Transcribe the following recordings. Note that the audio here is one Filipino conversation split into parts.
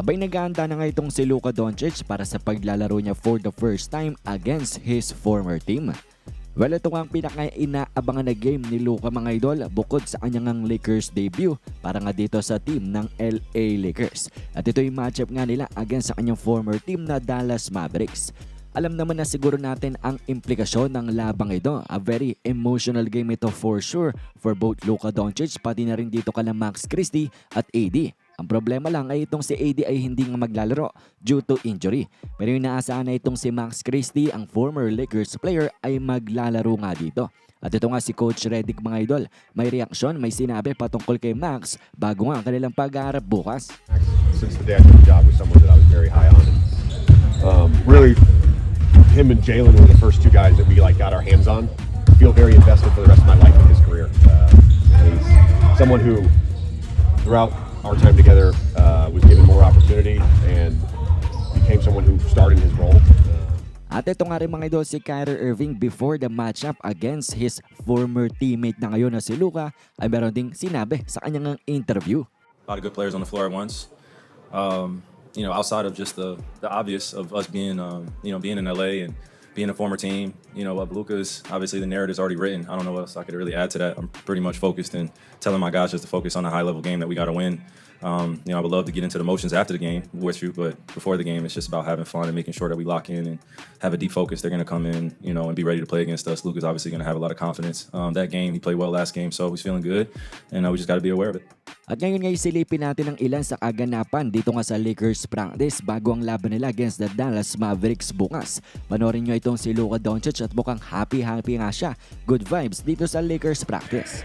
Abay nag-aanda na nga itong si Luka Doncic para sa paglalaro niya for the first time against his former team. Well, ito nga ang pinaka-inaabangan na game ni Luka mga idol bukod sa kanyang ang Lakers debut para nga dito sa team ng LA Lakers. At ito yung matchup nga nila against sa kanyang former team na Dallas Mavericks. Alam naman na siguro natin ang implikasyon ng labang ito. A very emotional game ito for sure for both Luka Doncic pati na rin dito kala Max Christie at AD. Ang problema lang ay itong si AD ay hindi nga maglalaro due to injury. Pero inaasahan na itong si Max Christie, ang former Lakers player, ay maglalaro nga dito. At ito nga si Coach Redick mga idol, may reaksyon, may sinabi patungkol kay Max bago nga ang kanilang pag-aarap bukas. since the day I took the job was someone that I was very high on. Um, really, him and Jalen were the first two guys that we like got our hands on. Feel very invested for the rest of my life in his career. Uh, he's someone who, throughout our time together, uh, was given more opportunity and became someone who started in his role. At ito nga rin mga idol si Kyrie Irving before the matchup against his former teammate na ngayon na si Luka ay meron ding sinabi sa kanyang interview. a lot of good players on the floor at once. Um, you know, outside of just the the obvious of us being, um, you know, being in LA and being a former team, you know, of Lucas, obviously the narrative's already written. I don't know what else I could really add to that. I'm pretty much focused and telling my guys just to focus on the high level game that we got to win. Um, you know, I would love to get into the motions after the game with you, but before the game, it's just about having fun and making sure that we lock in and have a deep focus. They're going to come in, you know, and be ready to play against us. Luca's obviously going to have a lot of confidence. Um, that game, he played well last game, so he's feeling good, and uh, we just got to be aware of it. At ngayon nga isilipin natin ang ilan sa kaganapan dito nga sa Lakers practice bago ang laban nila against the Dallas Mavericks bukas. Panorin nyo itong si Luka Doncic at mukhang happy-happy nga siya. Good vibes dito sa Lakers practice.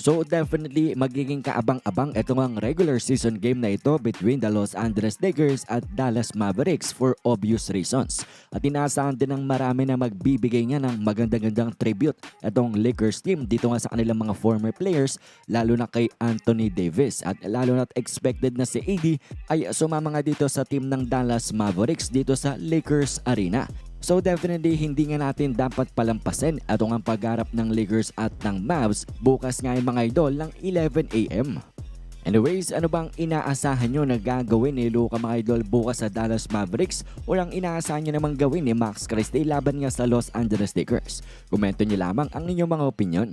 So definitely magiging kaabang-abang ito ang regular season game na ito between the Los Angeles Lakers at Dallas Mavericks for obvious reasons. At inaasahan din ng marami na magbibigay niya ng magandang-gandang tribute itong Lakers team dito nga sa kanilang mga former players lalo na kay Anthony Davis at lalo na expected na si AD ay sumama nga dito sa team ng Dallas Mavericks dito sa Lakers Arena. So definitely hindi nga natin dapat palampasin ito ang pagharap ng Lakers at ng Mavs bukas nga yung mga idol ng 11am. Anyways, ano bang inaasahan nyo na gagawin ni Luka mga idol bukas sa Dallas Mavericks o ang inaasahan nyo namang gawin ni Max Christie laban nga sa Los Angeles Lakers? Komento nyo lamang ang inyong mga opinion.